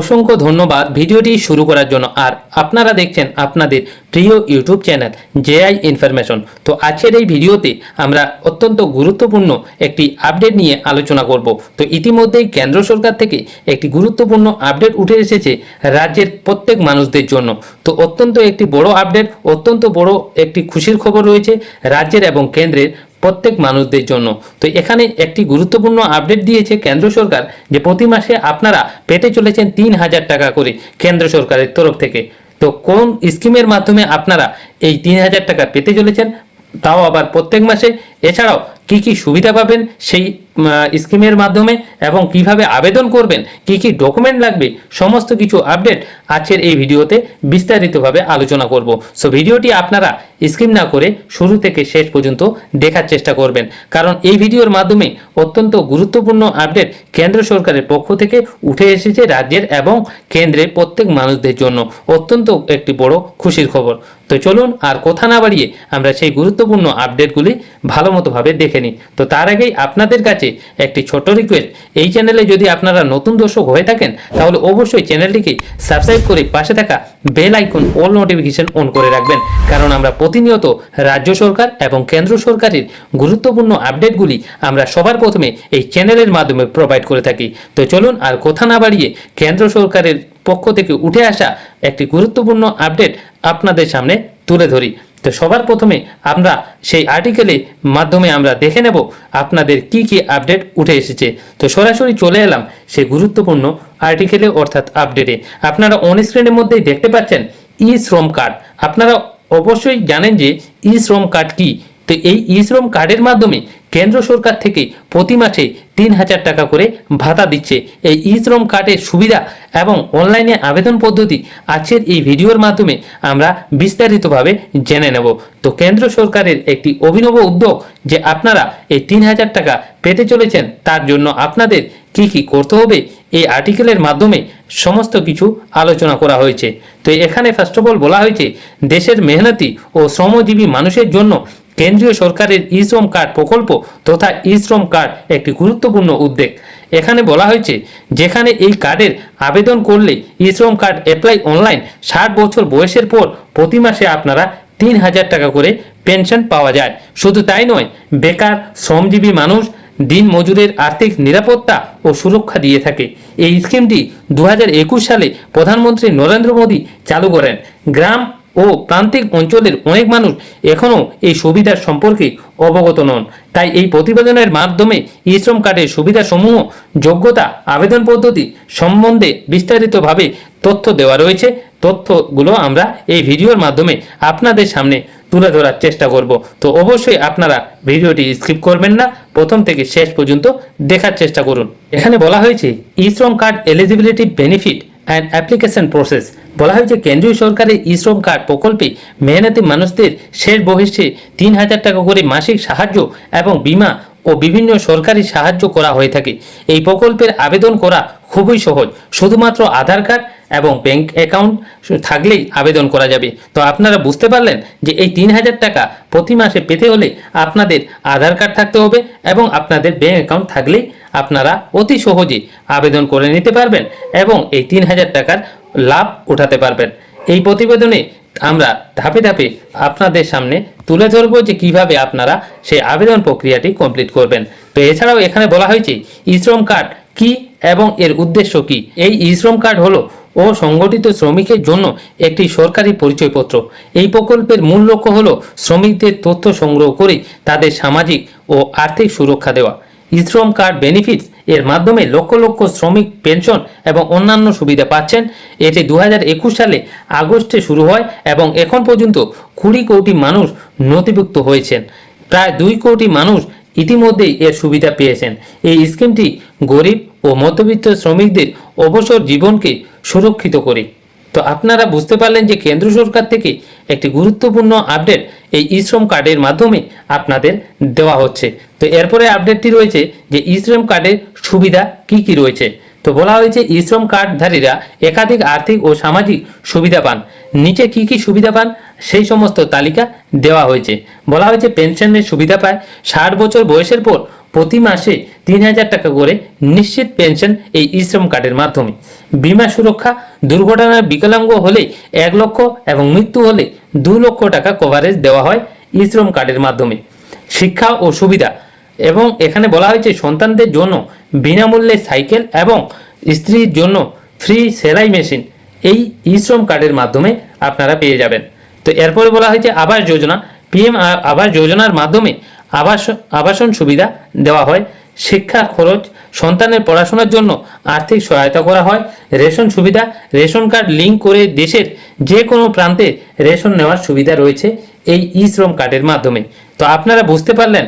অসংখ্য ধন্যবাদ ভিডিওটি শুরু করার জন্য। আর আপনারা দেখছেন আপনাদের প্রিয় ইউটিউব চ্যানেল জেআই ইনফরমেশন। তো আজকের এই ভিডিওতে আমরা অত্যন্ত গুরুত্বপূর্ণ একটি আপডেট নিয়ে আলোচনা করব। তো ইতিমধ্যেই কেন্দ্র সরকার থেকে একটি গুরুত্বপূর্ণ আপডেট উঠে এসেছে রাজ্যের প্রত্যেক মানুষদের জন্য। তো অত্যন্ত একটি বড় আপডেট, অত্যন্ত বড় একটি খুশির খবর রয়েছে রাজ্যের এবং কেন্দ্রের প্রত্যেক মানুষদের জন্য। তো এখানে একটি গুরুত্বপূর্ণ আপডেট দিয়েছে কেন্দ্র সরকার যে প্রতি মাসে আপনারা পেতে চলেছেন তিন হাজার টাকা করে কেন্দ্র সরকারের তরফ থেকে। তো কোন স্কিমের মাধ্যমে আপনারা এই তিন হাজার টাকা পেতে চলেছেন, তাও আবার প্রত্যেক মাসে। এছাড়াও কি কি সুবিধা পাবেন সেই স্কিমের মাধ্যমে এবং কীভাবে আবেদন করবেন, কি কি ডকুমেন্ট লাগবে, সমস্ত কিছু আপডেট আজকের এই ভিডিওতে বিস্তারিতভাবে আলোচনা করব। সো ভিডিওটি আপনারা স্কিম না করে শুরু থেকে শেষ পর্যন্ত দেখার চেষ্টা করবেন। কারণ এই ভিডিওর মাধ্যমে অত্যন্ত গুরুত্বপূর্ণ আপডেট কেন্দ্র সরকারের পক্ষ থেকে উঠে এসেছে রাজ্যের এবং কেন্দ্রের প্রত্যেক মানুষদের জন্য। অত্যন্ত একটি বড় খুশির খবর। তো চলুন আর কথা না বাড়িয়ে আমরা সেই গুরুত্বপূর্ণ আপডেটগুলি ভালো মতোভাবে দেখে নিই তো তার আগেই আপনাদের কাছে একটি ছোট রিকোয়েস্ট এই চ্যানেলে যদি আপনারা নতুন দর্শক হয়ে থাকেন, তাহলে অবশ্যই চ্যানেলটিকে সাবস্ক্রাইব করে পাশে থাকা bell icon all notification on করে রাখবেন। কারণ আমরা প্রতিনিয়ত রাজ্য সরকার এবং কেন্দ্র সরকারের গুরুত্বপূর্ণ আপডেটগুলি আমরা সবার প্রথমে এই চ্যানেলের মাধ্যমে প্রোভাইড করে থাকি। তো চলুন আর কথা না বাড়িয়ে কেন্দ্র সরকারের পক্ষ থেকে উঠে আসা একটি গুরুত্বপূর্ণ আপডেট আপনাদের সামনে তুলে ধরি। তো সবার প্রথমে আমরা সেই আর্টিকেলের মাধ্যমে আমরা দেখে নেব আপনাদের কি কি আপডেট উঠে এসেছে। তো সরাসরি চলে এলাম সেই গুরুত্বপূর্ণ আর্টিকেলে অর্থাৎ আপডেটে আপনারা অন স্ক্রিনের মধ্যেই দেখতে পাচ্ছেন ই শ্রম কার্ড আপনারা অবশ্যই জানেন যে ই শ্রম কার্ড কি? তো এই ই শ্রম কার্ডের মাধ্যমে কেন্দ্র সরকার থেকে প্রতি মাসে তিন হাজার টাকা করে ভাতা দিচ্ছে। এই ই শ্রম কার্ডের সুবিধা এবং অনলাইনে আবেদন পদ্ধতি আজকের এই ভিডিওর মাধ্যমে আমরা বিস্তারিতভাবে জেনে নেব। তো কেন্দ্র সরকারের একটি অভিনব উদ্যোগ যে আপনারা এই তিন হাজার টাকা পেতে চলেছেন, তার জন্য আপনাদের কি কি করতে হবে, এই আর্টিকেলের মাধ্যমে সমস্ত কিছু আলোচনা করা হয়েছে। তো এখানে ফার্স্ট অফ অল বলা হয়েছে, দেশের মেহনতি ও শ্রমজীবী মানুষের জন্য কেন্দ্রীয় সরকারের ই শ্রম কার্ড প্রকল্প তথা ই শ্রম কার্ড একটি গুরুত্বপূর্ণ উদ্যোগ। এখানে বলা হয়েছে, যেখানে এই কার্ডের আবেদন করলে ই শ্রম কার্ড অ্যাপ্লাই অনলাইন ষাট বছর বয়সের পর প্রতি মাসে আপনারা তিন হাজার টাকা করে পেনশন পাওয়া যায়। শুধু তাই নয়, বেকার, শ্রমজীবী মানুষ দিন মজুরের আর্থিক নিরাপত্তা ও সুরক্ষা দিয়ে থাকে। এই স্কিমটি দু হাজার একুশ সালে প্রধানমন্ত্রী নরেন্দ্র মোদী চালু করেন। গ্রাম ও প্রান্তিক অঞ্চলের অনেক মানুষ এখনও এই সুবিধার সম্পর্কে অবগত নন। তাই এই প্রতিবেদনের মাধ্যমে ই শ্রম কার্ডের সুবিধাসমূহ, যোগ্যতা, আবেদন পদ্ধতি সম্বন্ধে বিস্তারিতভাবে তথ্য দেওয়া রয়েছে। তথ্যগুলো আমরা এই ভিডিওর মাধ্যমে আপনাদের সামনে তুলে ধরার চেষ্টা করব। তো অবশ্যই আপনারা ভিডিওটি স্কিপ করবেন না, প্রথম থেকে শেষ পর্যন্ত দেখার চেষ্টা করুন। এখানে বলা হয়েছে, e Shram card eligibility benefit and application process বলা হয় যে কেন্দ্রীয় সরকারের ই শ্রম কার্ড প্রকল্পে মেহনতি মানুষদের শেষ বহিষ্ঠে তিন হাজার টাকা করে মাসিক সাহায্য এবং বীমা ও বিভিন্ন সরকারি সাহায্য করা হয়ে থাকে। এই প্রকল্পের আবেদন করা খুবই সহজ। শুধুমাত্র আধার কার্ড এবং ব্যাংক অ্যাকাউন্ট থাকলেই আবেদন করা যাবে। তো আপনারা বুঝতে পারলেন যে এই তিন হাজার টাকা প্রতি মাসে পেতে হলে আপনাদের আধার কার্ড থাকতে হবে এবং আপনাদের ব্যাংক অ্যাকাউন্ট থাকলেই আপনারা অতি সহজে আবেদন করে নিতে পারবেন এবং এই তিন হাজার টাকার লাভ উঠাতে পারবেন। এই প্রতিবেদনে আমরা ধাপে ধাপে আপনাদের সামনে তুলে ধরবো যে কীভাবে আপনারা সেই আবেদন প্রক্রিয়াটি কমপ্লিট করবেন। তো এছাড়াও এখানে বলা হয়েছে ই শ্রম কার্ড কি এবং এর উদ্দেশ্য কি? এই ই শ্রম কার্ড হলো ও সংগঠিত শ্রমিকের জন্য একটি সরকারি পরিচয়পত্র। এই প্রকল্পের মূল লক্ষ্য হলো শ্রমিকদের তথ্য সংগ্রহ করে তাদের সামাজিক ও আর্থিক সুরক্ষা দেওয়া। শ্রম কার্ড বেনিফিটস এর মাধ্যমে লক্ষ লক্ষ শ্রমিক, পেনশন এবং অন্যান্য সুবিধা পাচ্ছেন। এটি দু হাজার একুশ সালে আগস্টে শুরু হয় এবং এখন পর্যন্ত কুড়ি কোটি মানুষ নথিভুক্ত হয়েছেন। প্রায় দুই কোটি মানুষ ইতিমধ্যেই এর সুবিধা পেয়েছেন। এই স্কিমটি গরিব ও মধ্যবিত্ত শ্রমিকদের অবসর জীবনকে সুরক্ষিত করে। তো আপনারা বুঝতে পারলেন যে কেন্দ্র সরকার থেকে একটি গুরুত্বপূর্ণ আপডেট এই ইশ্রম কার্ডের মাধ্যমে আপনাদের দেওয়া হচ্ছে। তো এরপরে আপডেটটি রয়েছে যে ইশ্রম কার্ডের সুবিধা কি কি রয়েছে। তো বলা হয়েছে ইশ্রম কার্ডধারীরা একাধিক আর্থিক ও সামাজিক সুবিধা পান। নিচে কি কি সুবিধা পান, সেই সমস্ত তালিকা দেওয়া হয়েছে। বলা হয়েছে পেনশনের সুবিধা পায়, ষাট বছর বয়সের পর প্রতি মাসে তিন হাজার টাকা করে নিশ্চিত পেনশন এই ইশ্রম কার্ডের মাধ্যমে। বিমা সুরক্ষা দুর্ঘটনায় বিকলাঙ্গ হলে এক লক্ষ এবং মৃত্যু হলে দু লক্ষ টাকা কভারেজ দেওয়া হয় ইশ্রম কার্ডের মাধ্যমে। শিক্ষা ও সুবিধা, এবং এখানে বলা হয়েছে সন্তানদের জন্য বিনামূল্যে সাইকেল এবং স্ত্রীর জন্য ফ্রি সেলাই মেশিন এই ইশ্রম কার্ডের মাধ্যমে আপনারা পেয়ে যাবেন। তো এরপরে বলা হয়েছে আবাস যোজনা, পিএম আবাস যোজনার মাধ্যমে আবাস, আবাসন সুবিধা দেওয়া হয়। শিক্ষা খরচ, সন্তানের পড়াশোনার জন্য আর্থিক সহায়তা করা হয়। রেশন সুবিধা, রেশন কার্ড লিঙ্ক করে দেশের যে কোনো প্রান্তে রেশন নেওয়ার সুবিধা রয়েছে এই ই শ্রম কার্ডের মাধ্যমে। তো আপনারা বুঝতে পারলেন,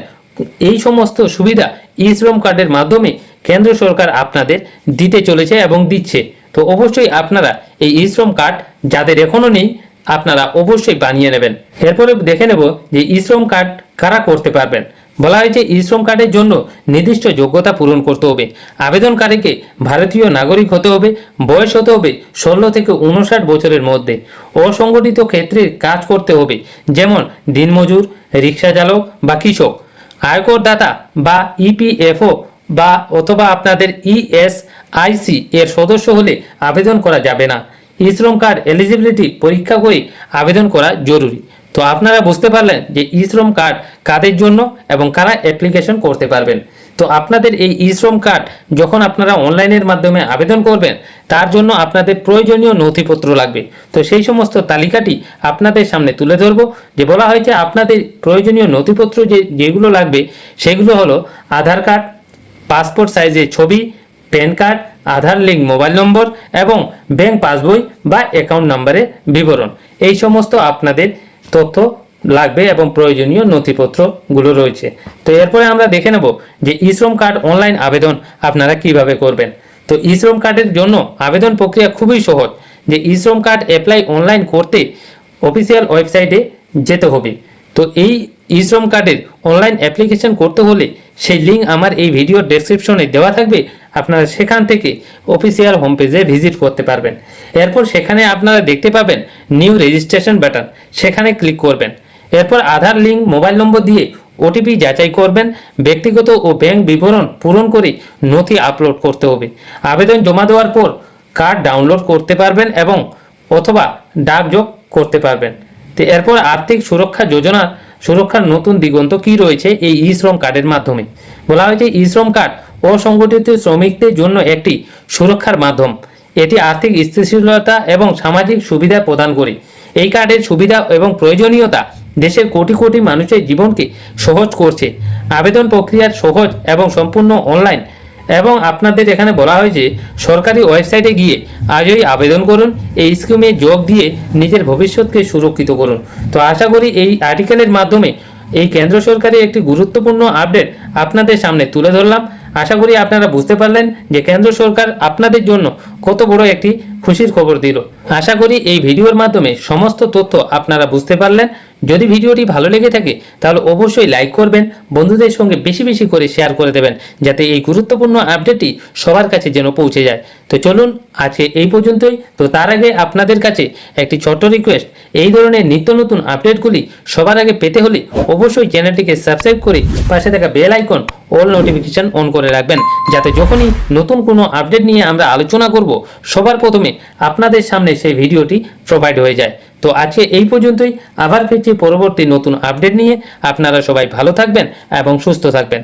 এই সমস্ত সুবিধা ই শ্রম কার্ডের মাধ্যমে কেন্দ্র সরকার আপনাদের দিতে চলেছে এবং দিচ্ছে। তো অবশ্যই আপনারা এই ই শ্রম কার্ড যাদের এখনও নেই, আপনারা অবশ্যই বানিয়ে নেবেন। এরপরে দেখে নেব যে ই শ্রম কার্ড কারা করতে পারবেন। বলা হয়েছে ই শ্রম কার্ডের জন্য নির্দিষ্ট যোগ্যতা পূরণ করতে হবে। আবেদনকারীকে ভারতীয় নাগরিক হতে হবে, বয়স হতে হবে ষোলো থেকে উনষাট বছরের মধ্যে। অসংগঠিত ক্ষেত্রে কাজ করতে হবে, যেমন দিনমজুর, রিক্সা চালক বা কৃষক। আয়করদাতা বা ইপিএফও বা অথবা আপনাদের ইএসআইসি এর সদস্য হলে আবেদন করা যাবে না। ই শ্রম কার্ড এলিজিবিলিটি পরীক্ষা করে আবেদন করা জরুরি। তো আপনারা বুঝতে পারলেন যে ই শ্রম কার্ড কাদের জন্য এবং কারা অ্যাপ্লিকেশন করতে পারবেন। তো আপনাদের এই ই শ্রম কার্ড যখন আপনারা অনলাইনের মাধ্যমে আবেদন করবেন, তার জন্য আপনাদের প্রয়োজনীয় নথিপত্র লাগবে। তো সেই সমস্ত তালিকাটি আপনাদের সামনে তুলে ধরবো। যে বলা হয়েছে আপনাদের প্রয়োজনীয় নথিপত্র যে, যেগুলো লাগবে, সেগুলো হলো আধার কার্ড, পাসপোর্ট সাইজের ছবি PAN card, Aadhaar link, mobile number এবং ব্যাংক পাসবই বা অ্যাকাউন্ট নাম্বারের বিবরণ। এই সমস্ত আপনাদের তথ্য লাগবে এবং প্রয়োজনীয় নথিপত্রগুলো রয়েছে। তো এরপরে আমরা দেখে নেব যে ই শ্রম কার্ড অনলাইন আবেদন আপনারা কীভাবে করবেন। তো ই শ্রম কার্ডের জন্য আবেদন প্রক্রিয়া খুবই সহজ, যে e Shram card apply online করতে অফিসিয়াল ওয়েবসাইটে যেতে হবে। তো এই ই শ্রম কার্ডের অনলাইন অ্যাপ্লিকেশন করতে হলে সেই লিঙ্ক আমার এই ভিডিও ডেসক্রিপশনে দেওয়া থাকবে। আপনারা সেখান থেকে অফিসিয়াল হোম পেজে ভিজিট করতে পারবেন। এরপর সেখানে আপনারা দেখতে পাবেন নিউ রেজিস্ট্রেশন বাটন সেখানে ক্লিক করবেন। এরপর আধার লিঙ্ক মোবাইল নম্বর দিয়ে ওটিপি যাচাই করবেন। ব্যক্তিগত ও ব্যাংক বিবরণ পূরণ করে নথি আপলোড করতে হবে। আবেদন জমা দেওয়ার পর কার্ড ডাউনলোড করতে পারবেন এবং অথবা ডাকযোগ করতে পারবেন। তো এরপর আর্থিক সুরক্ষা যোজনা, সুরক্ষার নতুন দিগন্ত কি রয়েছে এই ই শ্রম কার্ডের মাধ্যমে। বলা হয়েছে ই শ্রম কার্ড অসংগঠিত শ্রমিকদের জন্য একটি সুরক্ষার মাধ্যম। এটি আর্থিক স্থিতিশীলতা এবং সামাজিক সুবিধা প্রদান করে। এই কার্ডের সুবিধা এবং প্রয়োজনীয়তা দেশের কোটি কোটি মানুষের জীবনকে সহজ করছে। আবেদন প্রক্রিয়ার সহজ এবং সম্পূর্ণ অনলাইন এবং আপনাদের এখানে বলা হয়েছে সরকারি ওয়েবসাইটে গিয়ে আজই আবেদন করুন, এই স্কিমে যোগ দিয়ে নিজের ভবিষ্যৎকে সুরক্ষিত করুন। তো আশা করি এই আর্টিকেলের মাধ্যমে এই কেন্দ্র সরকারের একটি গুরুত্বপূর্ণ আপডেট আপনাদের সামনে তুলে ধরলাম। আশা করি আপনারা বুঝতে পারলেন যে কেন্দ্র সরকার আপনাদের জন্য কত বড় একটি খুশির খবর দিল। আশা করি এই ভিডিওর মাধ্যমে সমস্ত তথ্য আপনারা বুঝতে পারলেন। যদি ভিডিওটি ভালো লেগে থাকে, তাহলে অবশ্যই লাইক করবেন, বন্ধুদের সঙ্গে বেশি বেশি করে শেয়ার করে দেবেন, যাতে এই গুরুত্বপূর্ণ আপডেটটি সবার কাছে যেন পৌঁছে যায়। তো চলুন, আজকে এই পর্যন্তই। তো তার আগে আপনাদের কাছে একটি ছোট্ট রিকোয়েস্ট এই ধরনের নিত্য নতুন আপডেটগুলি সবার আগে পেতে হলে অবশ্যই চ্যানেলটিকে সাবস্ক্রাইব করে পাশে থাকা bell icon all notification on করে রাখবেন, যাতে যখনই নতুন কোনো আপডেট নিয়ে আমরা আলোচনা করব। সবার প্রথমে আপনাদের সামনে সেই ভিডিওটি প্রোভাইড হয়ে যায়। তো আজকে এই পর্যন্তই। আবার ফিরছি পরবর্তী নতুন আপডেট নিয়ে। আপনারা সবাই ভালো থাকবেন এবং সুস্থ থাকবেন।